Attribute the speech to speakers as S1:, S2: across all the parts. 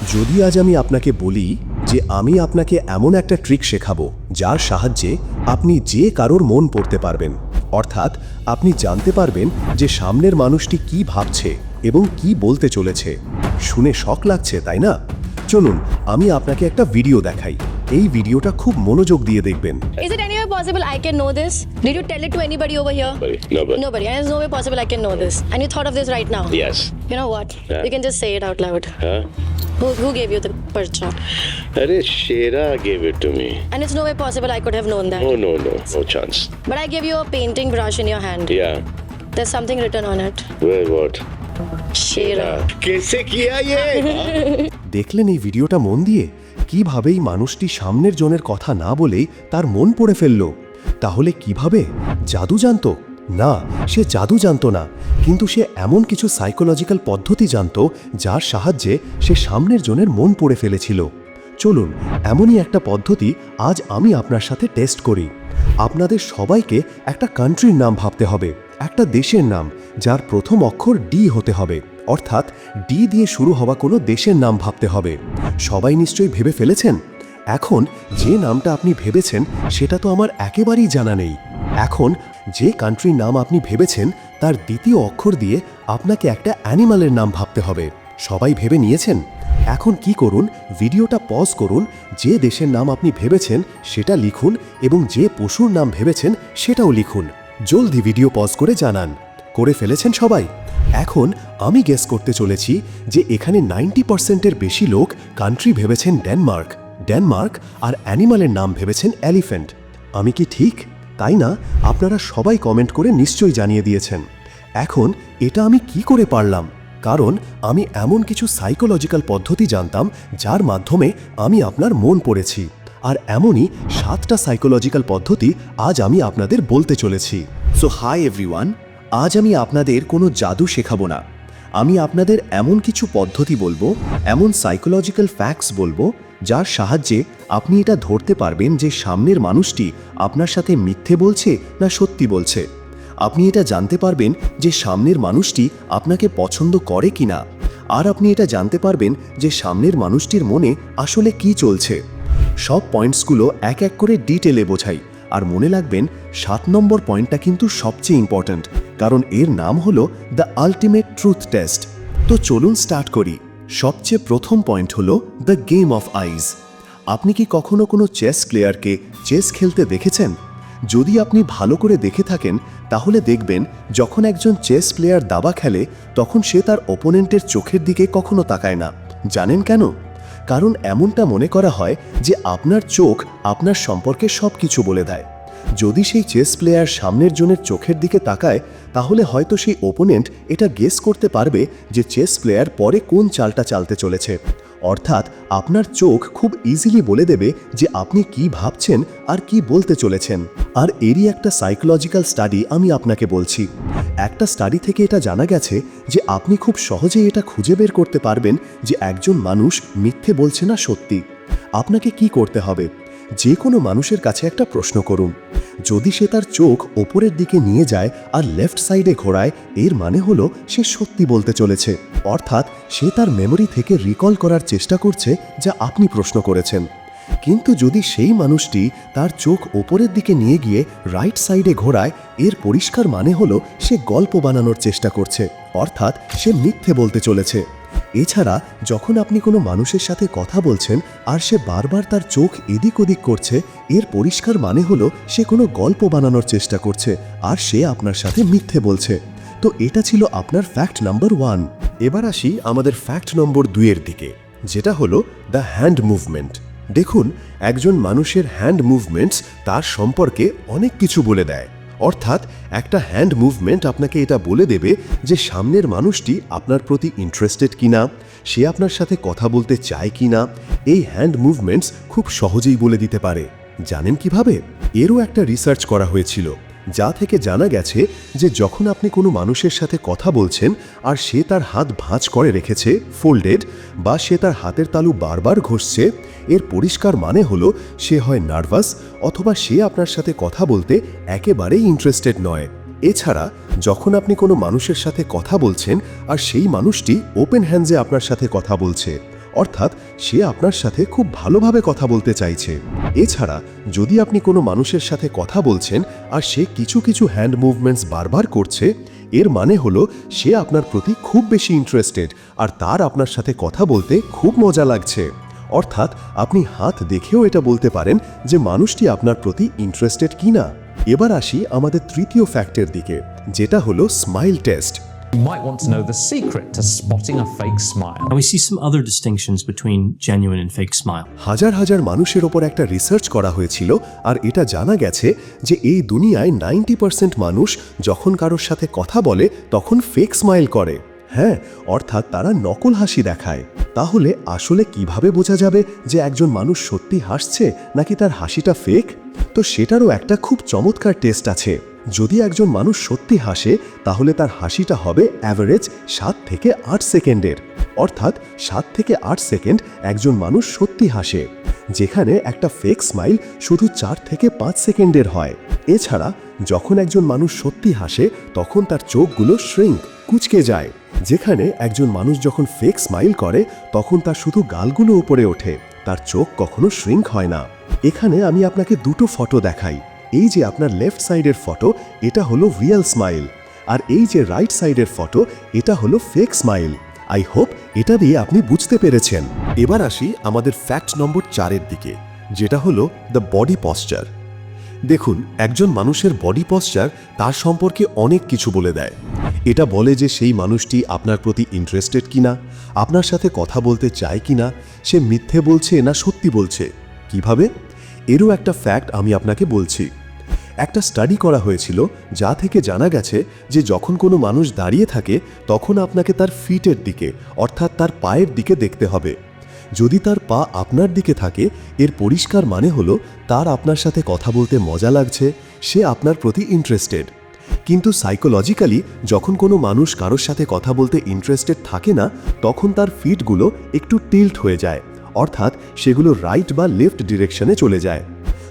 S1: যদি আজ আমি আপনাকে বলি যে আমি আপনাকে এমন একটা ট্রিক শেখাবো যার সাহায্যে আপনি যে কারোর মন পড়তে পারবেন। অর্থাৎ আপনি জানতে পারবেন যে সামনের মানুষটি কি ভাবছে এবং কি বলতে চলেছে। শুনে শখ লাগছে, তাই না? চলুন, আমি আপনাকে একটা ভিডিও দেখাই। এই ভিডিওটা খুব মনোযোগ দিয়ে দেখবেন।
S2: Is it any way possible I can know this? Did you tell it to anybody over here?
S3: Nobody. Nobody.
S2: Nobody. And there's no way possible I can know this. And you thought of this right now?
S3: Yes.
S2: You know what?
S3: Yeah.
S2: You can just say it out loud.
S3: Huh?
S2: Who, who gave you the percha?
S3: Arey, Shera gave it to me.
S2: And it's no way possible I could have known that.
S3: Oh, no, no. No chance.
S2: But I gave you a painting brush in your hand.
S3: Yeah.
S2: There's something written on it.
S3: Where, what?
S2: Shera.
S3: कैसे किया ये
S1: দেখলেন এই ভিডিওটা মন দিয়ে কীভাবে এই মানুষটি সামনের জনের কথা না বলেই তার মন পড়ে ফেলল। তাহলে কীভাবে? জাদু জানতো? না, সে জাদু জানতো না। কিন্তু সে এমন কিছু সাইকোলজিক্যাল পদ্ধতি জানত যার সাহায্যে সে সামনের জনের মন পড়ে ফেলেছিল। চলুন, এমনই একটা পদ্ধতি আজ আমি আপনার সাথে টেস্ট করি। আপনাদের সবাইকে একটা কান্ট্রির নাম ভাবতে হবে, একটা দেশের নাম, যার প্রথম অক্ষর ডি হতে হবে। অর্থাৎ ডি দিয়ে শুরু হওয়া কোনো দেশের নাম ভাবতে হবে। সবাই নিশ্চয়ই ভেবে ফেলেছেন? এখন যে নামটা আপনি ভেবেছেন, সেটা তো আমার একেবারেই জানা নেই। এখন যে কান্ট্রির নাম আপনি ভেবেছেন, তার দ্বিতীয় অক্ষর দিয়ে আপনাকে একটা অ্যানিমালের নাম ভাবতে হবে। সবাই ভেবে নিয়েছেন? এখন কি করুন, ভিডিওটা পজ করুন, যে দেশের নাম আপনি ভেবেছেন, সেটা লিখুন এবং যে পশুর নাম ভেবেছেন, সেটাও লিখুন। জলদি ভিডিও পজ করে জানান। করে ফেলেছেন সবাই? এখন আমি গেস করতে চলেছি যে এখানে নাইনটি পার্সেন্টের বেশি লোক কান্ট্রি ভেবেছেন ডেনমার্ক ডেনমার্ক আর অ্যানিমালের নাম ভেবেছেন এলিফ্যান্ট আমি কি ঠিক? তাই না? আপনারা সবাই কমেন্ট করে নিশ্চয়ই জানিয়ে দিয়েছেন। এখন এটা আমি কি করে পারলাম? কারণ আমি এমন কিছু সাইকোলজিক্যাল পদ্ধতি জানতাম যার মাধ্যমে আমি আপনার মন পড়েছি। আর এমনই সাতটা সাইকোলজিক্যাল পদ্ধতি আজ আমি আপনাদের বলতে চলেছি। সো হাই এভরিওয়ান আজ আমি আপনাদের কোনো জাদু শেখাবো না। আমি আপনাদের এমন কিছু পদ্ধতি বলব, এমন সাইকোলজিক্যাল ফ্যাক্টস বলব, যার সাহায্যে আপনি এটা ধরতে পারবেন যে সামনের মানুষটি আপনার সাথে মিথ্যে বলছে না সত্যি বলছে। আপনি এটা জানতে পারবেন যে সামনের মানুষটি আপনাকে পছন্দ করে কিনা। আর আপনি এটা জানতে পারবেন যে সামনের মানুষটির মনে আসলে কি চলছে। সব পয়েন্টসগুলো এক এক করে ডিটেলে বোঝাই। আর মনে রাখবেন, সাত নম্বর পয়েন্টটা কিন্তু সবচেয়ে ইম্পর্ট্যান্ট কারণ এর নাম হলো দ্য আলটিমেট ট্রুথ টেস্ট। তো চলুন স্টার্ট করি। সবচেয়ে প্রথম পয়েন্ট হলো দ্য গেম অফ আইজ আপনি কি কখনো কোনো চেস প্লেয়ারকে চেস খেলতে দেখেছেন? যদি আপনি ভালো করে দেখে থাকেন, তাহলে দেখবেন যখন একজন চেস প্লেয়ার দাবা খেলে, তখন সে তার ওপোনেন্টের চোখের দিকে কখনো তাকায় না। জানেন কেন? কারণ এমনটা মনে করা হয় যে আপনার চোখ আপনার সম্পর্কে সব কিছু বলে দেয়। যদি সেই চেস প্লেয়ার সামনের জনের চোখের দিকে তাকায় তাহলে হয়তো সেই ওপোনেন্ট এটা গেস করতে পারবে যে চেস প্লেয়ার পরে কোন চালটা চালতে চলেছে। অর্থাৎ আপনার চোখ খুব ইজিলি বলে দেবে যে আপনি কি ভাবছেন আর কি বলতে চলেছেন। আর এরই একটা সাইকোলজিক্যাল স্টাডি আমি আপনাকে বলছি। একটা স্টাডি থেকে এটা জানা গেছে যে আপনি খুব সহজেই এটা খুঁজে বের করতে পারবেন যে একজন মানুষ মিথ্যে বলছে না সত্যি। আপনাকে কি করতে হবে? যে কোনো মানুষের কাছে একটা প্রশ্ন করুন। যদি সে তার চোখ ওপরের দিকে নিয়ে যায় আর লেফট সাইডে ঘোরায়, এর মানে হলো সে সত্যি বলতে চলেছে। অর্থাৎ সে তার মেমরি থেকে রিকল করার চেষ্টা করছে যা আপনি প্রশ্ন করেছেন। কিন্তু যদি সেই মানুষটি তার চোখ ওপরের দিকে নিয়ে গিয়ে রাইট সাইডে ঘোরায়, এর পরিষ্কার মানে হলো সে গল্প বানানোর চেষ্টা করছে। অর্থাৎ সে মিথ্যে বলতে চলেছে। এছাড়া, যখন আপনি কোনো মানুষের সাথে কথা বলছেন আর সে বারবার তার চোখ এদিক ওদিক করছে, এর পরিষ্কার মানে হলো সে কোনো গল্প বানানোর চেষ্টা করছে আর সে আপনার সাথে মিথ্যে বলছে। তো এটা ছিল আপনার ফ্যাক্ট নাম্বার ওয়ান এবার আসি আমাদের ফ্যাক্ট নম্বর দুইয়ের দিকে, যেটা হলো দ্য হ্যান্ড মুভমেন্ট দেখুন, একজন মানুষের হ্যান্ড মুভমেন্টস তার সম্পর্কে অনেক কিছু বলে দেয়। অর্থাৎ একটা হ্যান্ড মুভমেন্ট আপনাকে এটা বলে দেবে যে সামনের মানুষটি আপনার প্রতি ইন্টারেস্টেড কিনা, সে আপনার সাথে কথা বলতে চায় কিনা, এই হ্যান্ড মুভমেন্টস খুব সহজেই বলে দিতে পারে। জানেন কীভাবে? এরও একটা রিসার্চ করা হয়েছিল। যা থেকে জানা গেছে যে যখন আপনি কোনো মানুষের সাথে কথা বলছেন আর সে তার হাত ভাঁজ করে রেখেছে ফোল্ডেড বা সে তার হাতের তালু বারবার ঘষছে, এর পরিষ্কার মানে হলো সে হয় নার্ভাস অথবা সে আপনার সাথে কথা বলতে একেবারেই ইন্টারেস্টেড নয়। এছাড়া, যখন আপনি কোনো মানুষের সাথে কথা বলছেন আর সেই মানুষটি ওপেন হ্যান্ডসে আপনার সাথে কথা বলছে অর্থাৎ সে আপনার সাথে খুব ভালোভাবে কথা বলতে চাইছে। এছাড়া, যদি আপনি কোনো মানুষের সাথে কথা বলছেন আর সে কিছু কিছু হ্যান্ড মুভমেন্টস বারবার করছে, এর মানে হলো সে আপনার প্রতি খুব বেশি ইন্টারেস্টেড আর তার আপনার সাথে কথা বলতে খুব মজা লাগছে। অর্থাৎ, আপনি হাত দেখেও এটা বলতে পারেন যে মানুষটি আপনার প্রতি ইন্টারেস্টেড কিনা। এবার আসি আমাদের তৃতীয় ফ্যাক্টের দিকে, যেটা হলো smile test
S4: You might want to know the secret to spotting a fake smile.
S5: And we see some other distinctions between genuine and fake smile.
S1: হাজার হাজার মানুষের ওপর একটা রিসার্চ করা হয়েছিল আর এটা জানা গেছে যে এই দুনিয়ায় নাইনটি পার্সেন্ট মানুষ যখন কারোর সাথে কথা বলে তখন ফেক স্মাইল করে হ্যাঁ অর্থাৎ তারা নকল হাসি দেখায় তাহলে আসলে কীভাবে বোঝা যাবে যে একজন মানুষ সত্যি হাসছে নাকি তার হাসিটা ফেক তো সেটারও একটা খুব চমৎকার টেস্ট আছে যদি একজন মানুষ সত্যি হাসে, তাহলে তার হাসিটা হবে অ্যাভারেজ সাত থেকে আট সেকেন্ডের। অর্থাৎ সাত থেকে আট সেকেন্ড একজন মানুষ সত্যি হাসে, যেখানে একটা ফেক স্মাইল শুধু চার থেকে পাঁচ সেকেন্ডের হয়। এছাড়া যখন একজন মানুষ সত্যি হাসে, তখন তার চোখগুলো শ্রিঙ্ক কুচকে যায়, যেখানে একজন মানুষ যখন ফেক স্মাইল করে, তখন তার শুধু গালগুলো উপরে ওঠে, তার চোখ কখনো শ্রিঙ্ক হয় না। এখানে আমি আপনাকে দুটো ফটো দেখাই। এই যে আপনার লেফট সাইডের ফটো এটা হলো রিয়েল স্মাইল আর এই যে রাইট সাইডের ফটো এটা হলো ফেক স্মাইল আই হোপ এটা দিয়ে আপনি বুঝতে পেরেছেন। এবার আসি আমাদের ফ্যাক্ট নম্বর চারের দিকে, যেটা হলো দ্য বডি পশ্চার দেখুন, একজন মানুষের বডি পশ্চার তার সম্পর্কে অনেক কিছু বলে দেয়। এটা বলে যে সেই মানুষটি আপনার প্রতি ইন্টারেস্টেড কিনা, আপনার সাথে কথা বলতে চায় কিনা, সে মিথ্যে বলছে না সত্যি বলছে। কীভাবে? এরও একটা ফ্যাক্ট আমি আপনাকে বলছি। একটা স্টাডি করা হয়েছিল যা থেকে জানা গেছে যে যখন কোনো মানুষ দাঁড়িয়ে থাকে, তখন আপনাকে তার ফিটের দিকে, অর্থাৎ তার পায়ের দিকে দেখতে হবে। যদি তার পা আপনার দিকে থাকে, এর পরিষ্কার মানে হলো তার আপনার সাথে কথা বলতে মজা লাগছে, সে আপনার প্রতি ইন্টারেস্টেড কিন্তু সাইকোলজিক্যালি যখন কোনো মানুষ কারোর সাথে কথা বলতে ইন্টারেস্টেড থাকে না, তখন তার ফিটগুলো একটু টিল্ট হয়ে যায়, অর্থাৎ সেগুলো রাইট বা লেফট ডিরেকশনে চলে যায়।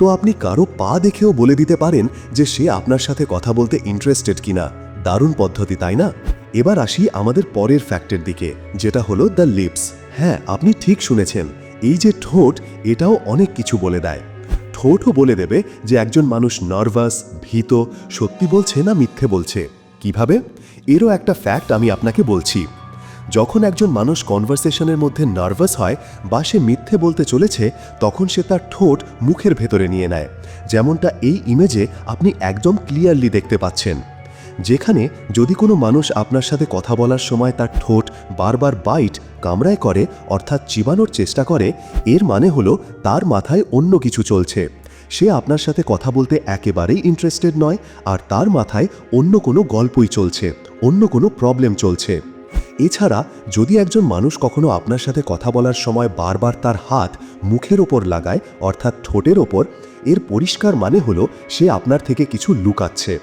S1: তো আপনি কারও পা দেখেও বলে দিতে পারেন যে সে আপনার সাথে কথা বলতে ইন্টারেস্টেড কিনা। দারুণ পদ্ধতি, তাই না? এবার আসি আমাদের পরের ফ্যাক্টের দিকে, যেটা হলো দ্য লিপস হ্যাঁ আপনি ঠিক শুনেছেন। এই যে ঠোঁট, এটাও অনেক কিছু বলে দেয়। ঠোঁটও বলে দেবে যে একজন মানুষ নার্ভাস ভীত, সত্যি বলছে না মিথ্যে বলছে। কীভাবে? এরও একটা ফ্যাক্ট আমি আপনাকে বলছি। যখন একজন মানুষ কনভারসেশনের মধ্যে নার্ভাস হয় বা সে মিথ্যে বলতে চলেছে, তখন সে তার ঠোঁট মুখের ভেতরে নিয়ে নেয়। যেমনটা এই ইমেজে আপনি একদম ক্লিয়ারলি দেখতে পাচ্ছেন। যেখানে যদি কোনো মানুষ আপনার সাথে কথা বলার সময় তার ঠোঁট বারবার বাইট কামড়ায় করে, অর্থাৎ চিবানোর চেষ্টা করে, এর মানে হলো তার মাথায় অন্য কিছু চলছে। সে আপনার সাথে কথা বলতে একেবারেই ইন্টারেস্টেড নয়, আর তার মাথায় অন্য কোনো গল্পই চলছে, অন্য কোনো প্রবলেম চলছে। এছাড়া, যদি একজন মানুষ কখনো আপনার সাথে কথা বলার সময় বারবার তার হাত মুখের ওপর লাগায়, অর্থাৎ ঠোঁটের ওপর, এর পরিষ্কার মানে হলো সে আপনার থেকে কিছু লুকাচ্ছে।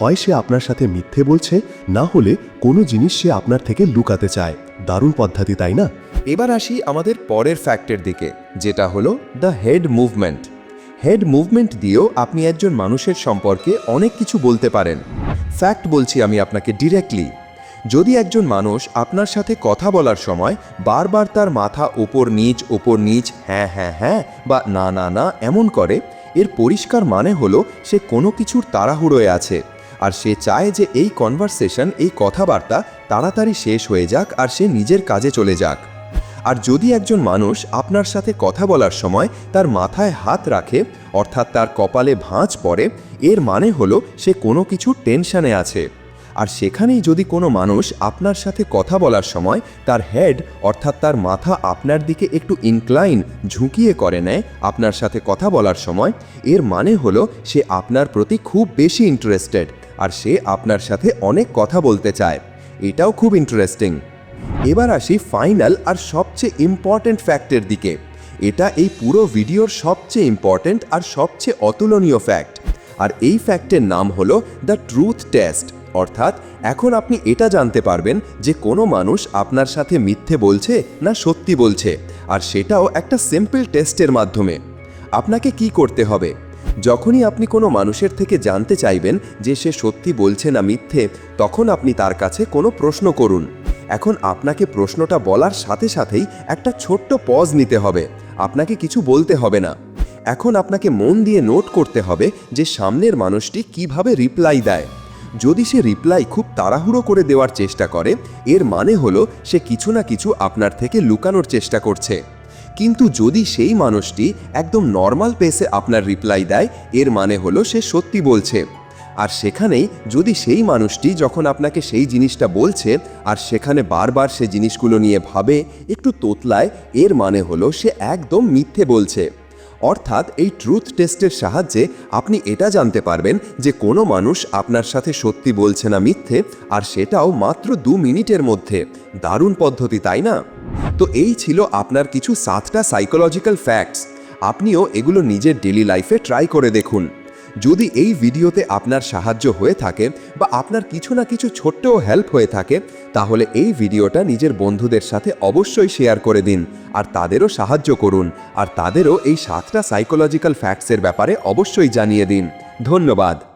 S1: হয় সে আপনার সাথে মিথ্যে বলছে, না হলে কোনো জিনিস সে আপনার থেকে লুকাতে চায়। দারুণ পদ্ধতি, তাই না?
S6: এবার আসি আমাদের পরের ফ্যাক্টের দিকে, যেটা হলো the head movement. Head movement দিয়েও আপনি একজন মানুষের সম্পর্কে অনেক কিছু বলতে পারেন। ফ্যাক্ট বলছি আমি আপনাকে ডিরেক্টলি। যদি একজন মানুষ আপনার সাথে কথা বলার সময় বারবার তার মাথা ওপর নিচ ওপর নিচ হ্যাঁ হ্যাঁ হ্যাঁ বা না না না এমন করে, এর পরিষ্কার মানে হলো সে কোনো কিছুর তাড়াহুড়োয় আছে। আর সে চায় যে এই কনভারসেশন এই কথাবার্তা তাড়াতাড়ি শেষ হয়ে যাক আর সে নিজের কাজে চলে যাক। আর যদি একজন মানুষ আপনার সাথে কথা বলার সময় তার মাথায় হাত রাখে, অর্থাৎ তার কপালে ভাঁজ পড়ে, এর মানে হলো সে কোনো কিছু টেনশানে আছে। আর সেখানেই যদি কোনো মানুষ আপনার সাথে কথা বলার সময় তার হেড অর্থাৎ তার মাথা আপনার দিকে একটু ইনক্লাইন ঝুঁকিয়ে করে নেয় আপনার সাথে কথা বলার সময়, এর মানে হলো সে আপনার প্রতি খুব বেশি ইন্টারেস্টেড আর সে আপনার সাথে অনেক কথা বলতে চায়। এটাও খুব ইন্টারেস্টিং এবার আসি ফাইনাল আর সবচেয়ে ইম্পর্ট্যান্ট ফ্যাক্টের দিকে। এটা এই পুরো ভিডিওর সবচেয়ে ইম্পর্ট্যান্ট আর সবচেয়ে অতুলনীয় ফ্যাক্ট আর এই ফ্যাক্টের নাম হলো দ্য ট্রুথ টেস্ট অর্থাৎ এখন আপনি এটা জানতে পারবেন যে কোনো মানুষ আপনার সাথে মিথ্যে বলছে না সত্যি বলছে, আর সেটাও একটা সিম্পল টেস্টের মাধ্যমে। আপনাকে কি করতে হবে? যখনই আপনি কোনো মানুষের থেকে জানতে চাইবেন যে সে সত্যি বলছে না মিথ্যে, তখন আপনি তার কাছে কোনো প্রশ্ন করুন। এখন আপনাকে প্রশ্নটা বলার সাথে সাথেই একটা ছোট্ট পজ নিতে হবে। আপনাকে কিছু বলতে হবে না। এখন আপনাকে মন দিয়ে নোট করতে হবে যে সামনের মানুষটি কীভাবে রিপ্লাই দেয়। যদি সে রিপ্লাই খুব তাড়াহুড়ো করে দেওয়ার চেষ্টা করে, এর মানে হলো সে কিছু না কিছু আপনার থেকে লুকানোর চেষ্টা করছে। কিন্তু যদি সেই মানুষটি একদম নর্মাল পেসে আপনার রিপ্লাই দেয়, এর মানে হলো সে সত্যি বলছে। আর সেখানেই যদি সেই মানুষটি যখন আপনাকে সেই জিনিসটা বলছে, আর সেখানে বারবার সে জিনিসগুলো নিয়ে ভাবে, একটু তোতলায়, এর মানে হলো সে একদম মিথ্যে বলছে। অর্থাৎ এই ট্রুথ টেস্টের সাহায্যে আপনি এটা জানতে পারবেন যে কোনো মানুষ আপনার সাথে সত্যি বলছে না মিথ্যে, আর সেটাও মাত্র দু মিনিটের মধ্যে। দারুণ পদ্ধতি, তাই না? তো এই ছিল আপনার কিছু সাতটা সাইকোলজিক্যাল ফ্যাক্টস আপনিও এগুলো নিজের ডেলি লাইফে ট্রাই করে দেখুন। যদি এই ভিডিওতে আপনার সাহায্য হয়ে থাকে বা আপনার কিছু না কিছু ছোট্টও হেল্প হয়ে থাকে, তাহলে এই ভিডিওটা নিজের বন্ধুদের সাথে অবশ্যই শেয়ার করে দিন আর তাদেরও সাহায্য করুন আর তাদেরও এই সাতটা সাইকোলজিক্যাল ফ্যাক্টসের ব্যাপারে অবশ্যই জানিয়ে দিন। ধন্যবাদ।